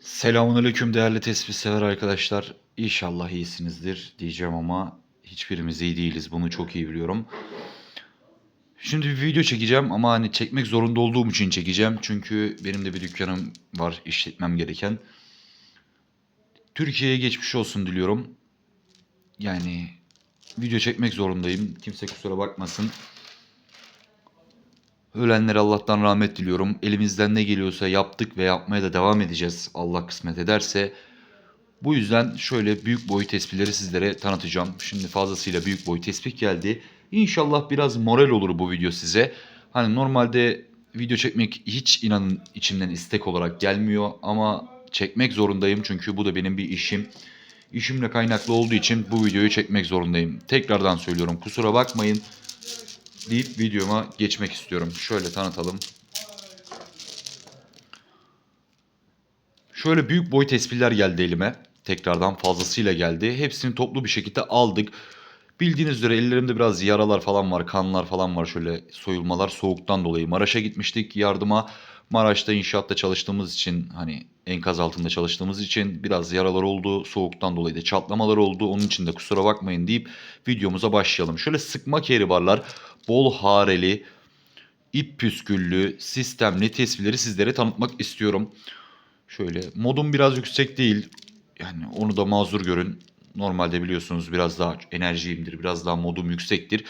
Selamünaleyküm değerli tespih sever arkadaşlar. İnşallah iyisinizdir diyeceğim ama hiçbirimiz iyi değiliz. Bunu çok iyi biliyorum. Şimdi bir video çekeceğim ama hani çekmek zorunda olduğum için çekeceğim. Çünkü benim de bir dükkanım var işletmem gereken. Türkiye'ye geçmiş olsun diliyorum. Yani video çekmek zorundayım. Kimse kusura bakmasın. Ölenlere Allah'tan rahmet diliyorum. Elimizden ne geliyorsa yaptık ve yapmaya da devam edeceğiz. Allah kısmet ederse. Bu yüzden şöyle büyük boy tespihleri sizlere tanıtacağım. Şimdi fazlasıyla büyük boy tespih geldi. İnşallah biraz moral olur bu video size. Hani normalde video çekmek hiç inanın içimden istek olarak gelmiyor ama çekmek zorundayım çünkü bu da benim bir işim. İşimle kaynaklı olduğu için bu videoyu çekmek zorundayım. Tekrardan söylüyorum kusura bakmayın deyip videoma geçmek istiyorum. Şöyle tanıtalım. Şöyle büyük boy tespihler geldi elime. Tekrardan fazlasıyla geldi. Hepsini toplu bir şekilde aldık. Bildiğiniz üzere ellerimde biraz yaralar falan var, kanlar falan var şöyle soyulmalar soğuktan dolayı. Maraş'a gitmiştik yardıma. Maraş'ta inşaatta çalıştığımız için hani enkaz altında çalıştığımız için biraz yaralar oldu. Soğuktan dolayı da çatlamalar oldu. Onun için de kusura bakmayın deyip videomuza başlayalım. Şöyle sıkma keribarlar, bol hareli, ip püsküllü, sistemli tespihleri sizlere tanıtmak istiyorum. Şöyle modum biraz yüksek değil. Yani onu da mazur görün. Normalde biliyorsunuz biraz daha enerjiyimdir, biraz daha modum yüksektir.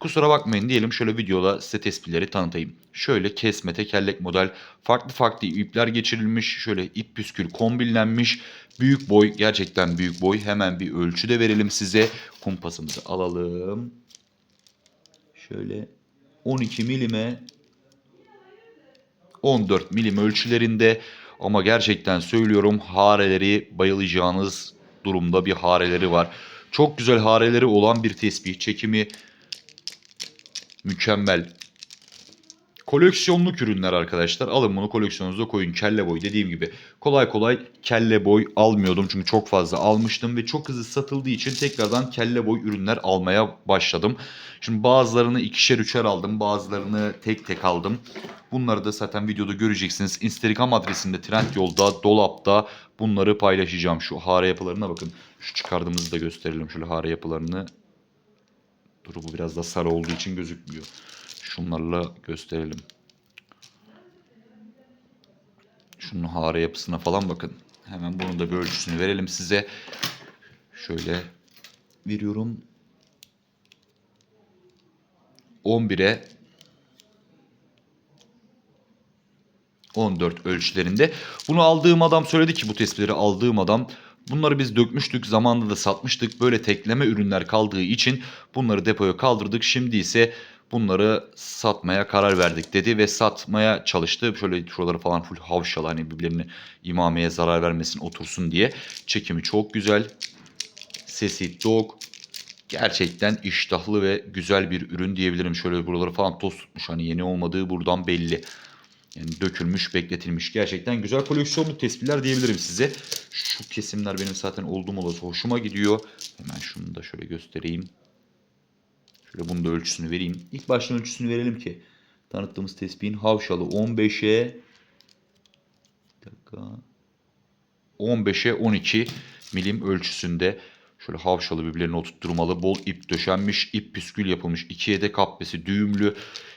Kusura bakmayın diyelim şöyle videoda size tespihleri tanıtayım. Şöyle kesme tekerlek model farklı farklı ipler geçirilmiş. Şöyle ip püskül kombinlenmiş. Büyük boy gerçekten büyük boy. Hemen bir ölçü de verelim size. Kumpasımızı alalım. Şöyle 12 milime 14 milim ölçülerinde ama gerçekten söylüyorum hareleri bayılacağınız durumda bir hareleri var. Çok güzel hareleri olan bir tesbih. Çekimi mükemmel. Koleksiyonluk ürünler arkadaşlar. Alın bunu koleksiyonunuza koyun. Kelle boy dediğim gibi. Kolay kolay kelle boy almıyordum. Çünkü çok fazla almıştım ve çok hızlı satıldığı için tekrardan kelle boy ürünler almaya başladım. Şimdi bazılarını ikişer üçer aldım. Bazılarını tek tek aldım. Bunları da zaten videoda göreceksiniz. Instagram adresinde Trendyol'da, Dolap'ta bunları paylaşacağım. Şu hare yapılarına bakın. Şu çıkardığımızı da gösterelim. Şöyle hare yapılarını. Dur bu biraz da sarı olduğu için gözükmüyor. Şunlarla gösterelim. Şunun hare yapısına falan bakın. Hemen bunun da bir ölçüsünü verelim size. Şöyle veriyorum. 11'e 14 ölçülerinde. Bunu aldığım adam söyledi ki bu tespitleri aldığım adam bunları biz dökmüştük zamanında da satmıştık. Böyle tekleme ürünler kaldığı için bunları depoya kaldırdık. Şimdi ise bunları satmaya karar verdik dedi ve satmaya çalıştı. Şöyle şuraları falan full havşalı hani birbirlerine imameye zarar vermesin otursun diye. Çekimi çok güzel. Sesi dog. Gerçekten iştahlı ve güzel bir ürün diyebilirim. Şöyle buraları falan toz tutmuş. Hani yeni olmadığı buradan belli. Yani dökülmüş, bekletilmiş. Gerçekten güzel koleksiyonlu tespihler diyebilirim size. Şu kesimler benim zaten oldum olası hoşuma gidiyor. Hemen şunu da şöyle göstereyim. Şöyle bunun da ölçüsünü vereyim. İlk baştan ölçüsünü verelim ki tanıttığımız tespihin havşalı 15'e bir dakika 15'e 12 milim ölçüsünde şöyle havşalı birbirlerine oturtturmalı bol ip döşenmiş ip püskül yapılmış iki yedek kappesi düğümlü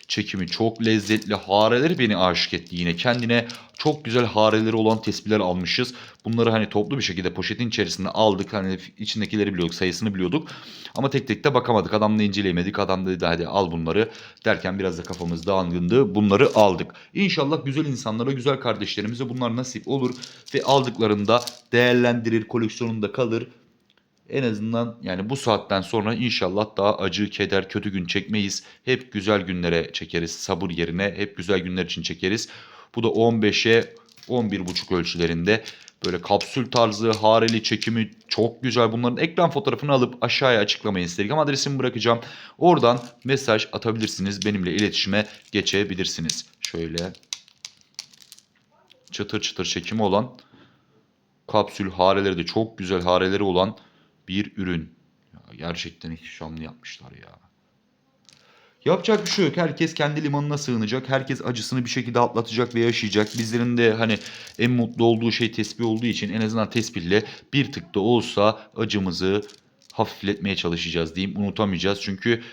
çekimi çok lezzetli hareleri beni aşık etti yine kendine. Çok güzel hareleri olan tespihler almışız. Bunları hani toplu bir şekilde poşetin içerisinde aldık hani içindekileri biliyorduk sayısını biliyorduk. Ama tek tek de bakamadık adamla inceleyemedik adam dedi hadi al bunları derken biraz da kafamız dağılgındı bunları aldık. İnşallah güzel insanlara güzel kardeşlerimize bunlar nasip olur ve aldıklarında değerlendirir koleksiyonunda kalır en azından yani bu saatten sonra inşallah daha acı, keder, kötü gün çekmeyiz. Hep güzel günlere çekeriz. Sabır yerine hep güzel günler için çekeriz. Bu da 15'e 11.5 ölçülerinde böyle kapsül tarzı hareli çekimi çok güzel. Bunların ekran fotoğrafını alıp aşağıya açıklamaya Instagram adresimi bırakacağım. Oradan mesaj atabilirsiniz. Benimle iletişime geçebilirsiniz. Şöyle çıtır çıtır çekimi olan kapsül hareleri de çok güzel hareleri olan bir ürün. Ya gerçekten ihtişamlı yapmışlar ya. Yapacak bir şey yok. Herkes kendi limanına sığınacak. Herkes acısını bir şekilde atlatacak ve yaşayacak. Bizlerin de hani en mutlu olduğu şey tesbih olduğu için en azından tesbihle bir tık da olsa acımızı hafifletmeye çalışacağız diyeyim. Unutamayacağız çünkü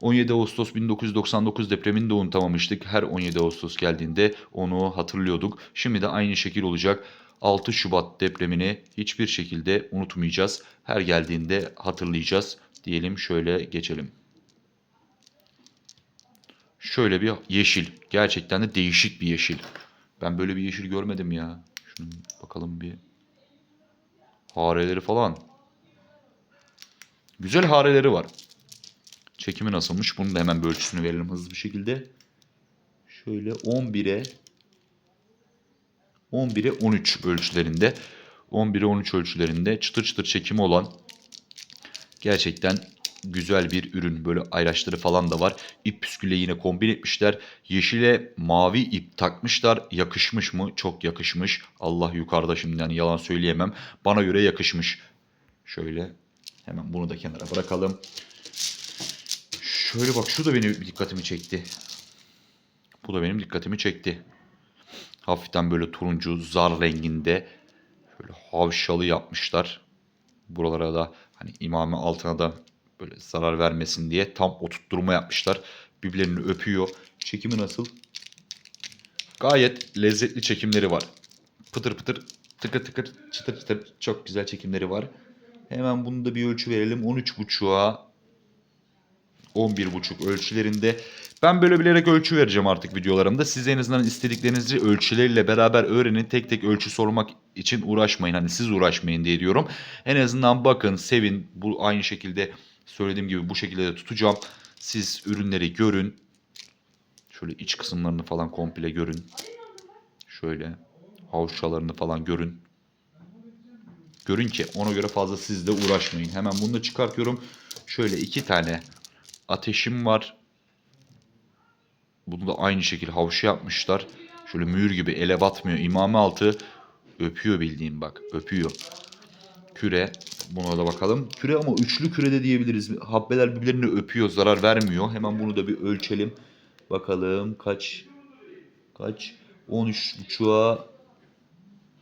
17 Ağustos 1999 depremini de unutamamıştık. Her 17 Ağustos geldiğinde onu hatırlıyorduk. Şimdi de aynı şekil olacak. 6 Şubat depremini hiçbir şekilde unutmayacağız. Her geldiğinde hatırlayacağız. Diyelim şöyle geçelim. Şöyle bir yeşil. Gerçekten de değişik bir yeşil. Ben böyle bir yeşil görmedim ya. Şunu bakalım bir. Hareleri falan. Güzel hareleri var. Çekimi nasılmış? Bunun da hemen bir ölçüsünü verelim hızlı bir şekilde. Şöyle 11'e 11'e 13 ölçülerinde. 11'e 13 ölçülerinde çıtır çıtır çekimi olan gerçekten güzel bir ürün. Böyle ayraçları falan da var. İp püskülle yine kombin etmişler. Yeşile mavi ip takmışlar. Yakışmış mı? Çok yakışmış. Allah yukarıda şimdi yani yalan söyleyemem. Bana göre yakışmış. Şöyle hemen bunu da kenara bırakalım. Şöyle bak şu da benim dikkatimi çekti. Bu da benim dikkatimi çekti. Hafiften böyle turuncu zar renginde şöyle havşalı yapmışlar. Buralara da hani imame altına da böyle zarar vermesin diye tam oturtturma yapmışlar. Birbirlerini öpüyor. Çekimi nasıl? Gayet lezzetli çekimleri var. Pıtır pıtır tıkır tıkır çıtır çıtır çok güzel çekimleri var. Hemen bunu da bir ölçü verelim. 13.5'a 11.5 ölçülerinde. Ben böyle bilerek ölçü vereceğim artık videolarımda. Siz en azından istediklerinizi ölçüleriyle beraber öğrenin. Tek tek ölçü sormak için uğraşmayın. Hani siz uğraşmayın diye diyorum. En azından bakın, sevin. Bu aynı şekilde söylediğim gibi bu şekilde de tutacağım. Siz ürünleri görün. Şöyle iç kısımlarını falan komple görün. Şöyle havşalarını falan görün. Görün ki ona göre fazla siz de uğraşmayın. Hemen bunu da çıkartıyorum. Şöyle iki tane ateşim var. Bunu da aynı şekilde havşa yapmışlar. Şöyle mühür gibi ele batmıyor. İmame altı öpüyor bildiğin bak. Öpüyor. Küre. Buna da bakalım. Küre ama üçlü küre de diyebiliriz. Habbeler birbirlerini öpüyor. Zarar vermiyor. Hemen bunu da bir ölçelim. Bakalım kaç kaç 13.5'a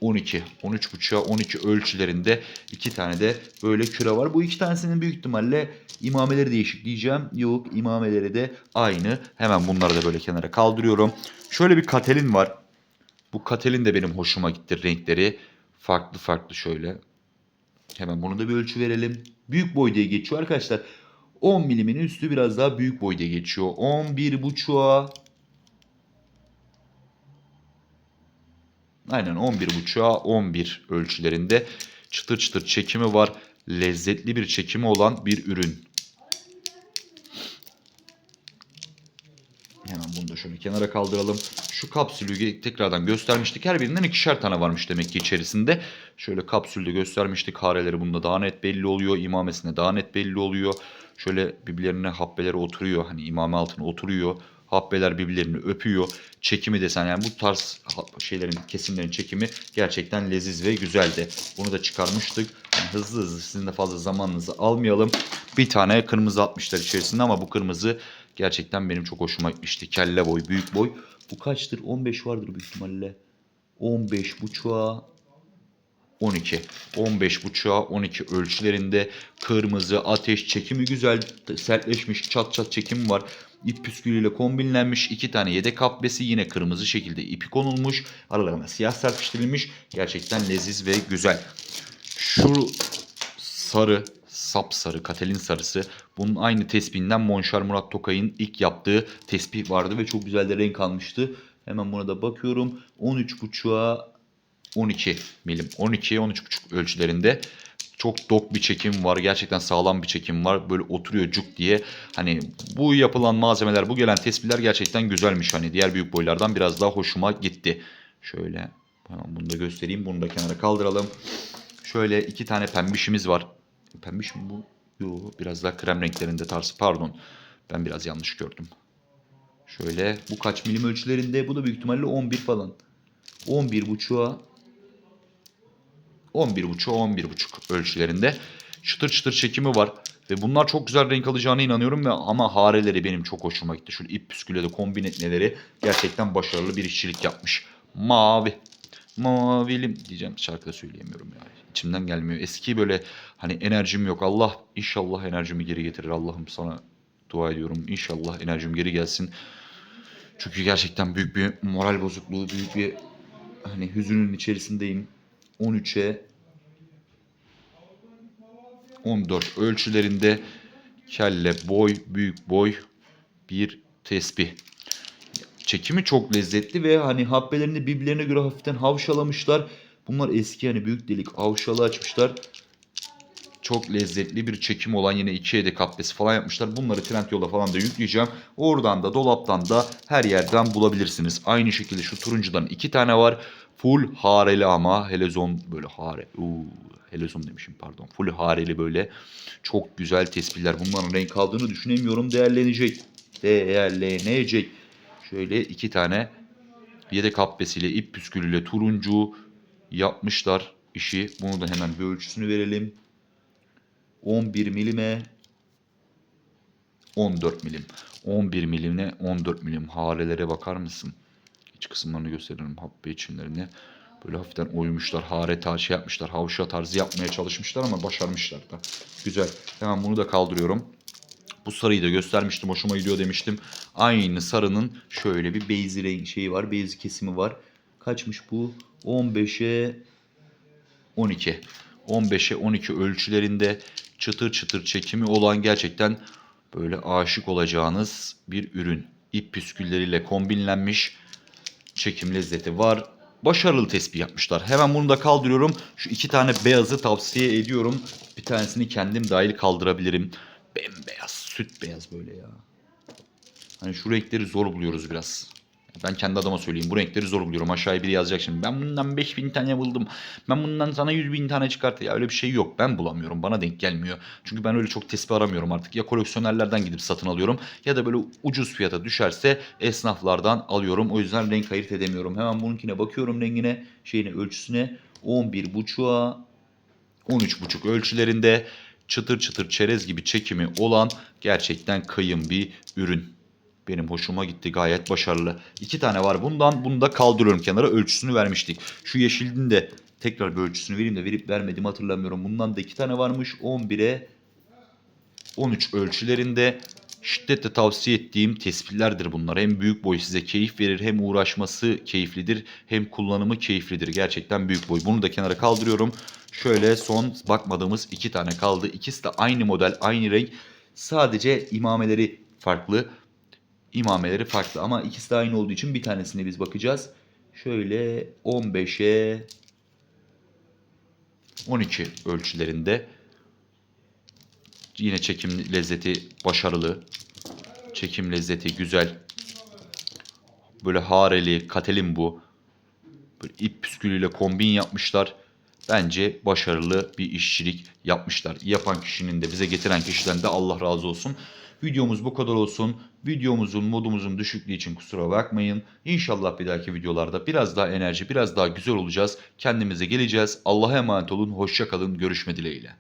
12. 13.5'a 12 ölçülerinde iki tane de böyle küre var. Bu iki tanesinin büyük ihtimalle imameleri değişik diyeceğim. Yok imameleri de aynı. Hemen bunları da böyle kenara kaldırıyorum. Şöyle bir katelin var. Bu katelin de benim hoşuma gitti renkleri. Farklı farklı şöyle. Hemen bunu da bir ölçü verelim. Büyük boy diye geçiyor arkadaşlar. 10 milimin üstü biraz daha büyük boy diye geçiyor. 11.5'a Aynen 11.5'a 11 ölçülerinde çıtır çıtır çekimi var. Lezzetli bir çekimi olan bir ürün. Hemen bunu da şöyle kenara kaldıralım. Şu kapsülü tekrardan göstermiştik. Her birinden ikişer tane varmış demek ki içerisinde. Şöyle kapsülde göstermiştik. Hareleri bunda daha net belli oluyor. İmamesinde daha net belli oluyor. Şöyle birbirlerine habbeleri oturuyor. Hani imame altına oturuyor. Habbeler birbirlerini öpüyor. Çekimi desen yani bu tarz şeylerin kesimlerin çekimi gerçekten leziz ve güzeldi. Bunu da çıkarmıştık. Yani hızlı hızlı sizin de fazla zamanınızı almayalım. Bir tane kırmızı atmışlar içerisinde ama bu kırmızı gerçekten benim çok hoşuma gitmişti. Kelle boy, büyük boy. Bu kaçtır? 15 vardır büyük ihtimalle. 15 buçuğa 12. 15 buçuğa 12 ölçülerinde kırmızı ateş çekimi güzel sertleşmiş çat çat çekimi var. İp püskülüyle kombinlenmiş iki tane yedek habbesi yine kırmızı şekilde ipi konulmuş. Aralarına siyah serpiştirilmiş. Gerçekten leziz ve güzel. Şu sarı sapsarı Katelin sarısı. Bunun aynı tespihinden Monşar Murat Tokay'ın ilk yaptığı tesbih vardı ve çok güzel de renk almıştı. Hemen buna da bakıyorum. 13.5'a 12 milim. 12'ye 13.5 ölçülerinde. Çok dok bir çekim var. Gerçekten sağlam bir çekim var. Böyle oturuyor cuk diye. Hani bu yapılan malzemeler, bu gelen tespihler gerçekten güzelmiş. Hani diğer büyük boylardan biraz daha hoşuma gitti. Şöyle hemen bunu da göstereyim. Bunu da kenara kaldıralım. Şöyle iki tane pembişimiz var. Pembiş mi bu? Yo, biraz daha krem renklerinde tarzı. Pardon. Ben biraz yanlış gördüm. Şöyle bu kaç milim ölçülerinde? Bu da büyük ihtimalle 11 falan. 11 buçuğa 11.5 11.5 ölçülerinde. Çıtır çıtır çekimi var. Ve bunlar çok güzel renk alacağına inanıyorum ve ama hareleri benim çok hoşuma gitti. Şöyle ip püskülle de kombin etmeleri gerçekten başarılı bir işçilik yapmış. Mavi. Mavilim diyeceğim şarkıda söyleyemiyorum yani. İçimden gelmiyor. Eski böyle hani enerjim yok. Allah inşallah enerjimi geri getirir. Allah'ım sana dua ediyorum. İnşallah enerjim geri gelsin. Çünkü gerçekten büyük bir moral bozukluğu, büyük bir hani hüzünün içerisindeyim. 13'e 14 ölçülerinde kelle boy, büyük boy bir tesbih. Çekimi çok lezzetli ve hani habbelerini birbirlerine göre hafiften havşalamışlar. Bunlar eski hani büyük delik havşalı açmışlar. Çok lezzetli bir çekim olan yine iki edek habbesi falan yapmışlar. Bunları Trendyol'a falan da yükleyeceğim. Oradan da dolaptan da her yerden bulabilirsiniz. Aynı şekilde şu turuncudan iki tane var. Full hareli ama helezon böyle hare. Uuu helezon demişim pardon. Full hareli böyle çok güzel tespihler. Bunların renk aldığını düşünemiyorum. Değerlenecek. Değerlenecek. Şöyle iki tane yedek habbesiyle ip püskülüyle turuncu yapmışlar işi. Bunu da hemen bir ölçüsünü verelim. 11 milime 14 milim. 11 milimle 14 milim harelere bakar mısın? İç kısımlarını gösteririm habbe içinlerini. Böyle hafiften oymuşlar. Hare tarzı şey yapmışlar. Havşa tarzı yapmaya çalışmışlar ama başarmışlar da. Güzel. Hemen bunu da kaldırıyorum. Bu sarıyı da göstermiştim. Hoşuma gidiyor demiştim. Aynı sarının şöyle bir beyzi renk şeyi var. Beyzi kesimi var. Kaçmış bu? 15'e 12. 15'e 12 ölçülerinde çıtır çıtır çekimi olan gerçekten böyle aşık olacağınız bir ürün. İp püskülleriyle kombinlenmiş çekim lezzeti var. Başarılı tespih yapmışlar. Hemen bunu da kaldırıyorum. Şu iki tane beyazı tavsiye ediyorum. Bir tanesini kendim dahil kaldırabilirim. Bembeyaz, süt beyaz böyle ya. Hani şu renkleri zor buluyoruz biraz. Ben kendi adıma söyleyeyim. Bu renkleri zor buluyorum. Aşağıya biri yazacak şimdi. Ben bundan 5000 tane buldum. Ben bundan sana 100 bin tane çıkart. Ya öyle bir şey yok. Ben bulamıyorum. Bana denk gelmiyor. Çünkü ben öyle çok tespih aramıyorum artık. Ya koleksiyonerlerden gidip satın alıyorum. Ya da böyle ucuz fiyata düşerse esnaflardan alıyorum. O yüzden renk ayırt edemiyorum. Hemen bununkine bakıyorum rengine. Şeyine ölçüsüne. 11.5'a 13.5 ölçülerinde çıtır çıtır çerez gibi çekimi olan gerçekten kıyım bir ürün. Benim hoşuma gitti gayet başarılı. İki tane var bundan. Bunu da kaldırıyorum kenara. Ölçüsünü vermiştik. Şu yeşilin de tekrar bir ölçüsünü vereyim de verip vermedim hatırlamıyorum. Bundan da iki tane varmış. 11'e 13 ölçülerinde şiddetle tavsiye ettiğim tespihlerdir bunlar. Hem büyük boy size keyif verir hem uğraşması keyiflidir hem kullanımı keyiflidir. Gerçekten büyük boy. Bunu da kenara kaldırıyorum. Şöyle son bakmadığımız iki tane kaldı. İkisi de aynı model, aynı renk. Sadece imameleri farklı. İmameleri farklı ama ikisi de aynı olduğu için bir tanesine biz bakacağız. Şöyle 15'e 12 ölçülerinde. Yine çekim lezzeti başarılı. Çekim lezzeti güzel. Böyle hareli, katelin bu. Böyle ip püskülüyle kombin yapmışlar. Bence başarılı bir işçilik yapmışlar. Yapan kişinin de bize getiren kişiden de Allah razı olsun. Videomuz bu kadar olsun. Videomuzun modumuzun düşüklüğü için kusura bakmayın. İnşallah bir dahaki videolarda biraz daha enerji, biraz daha güzel olacağız. Kendimize geleceğiz. Allah'a emanet olun. Hoşça kalın. Görüşme dileğiyle.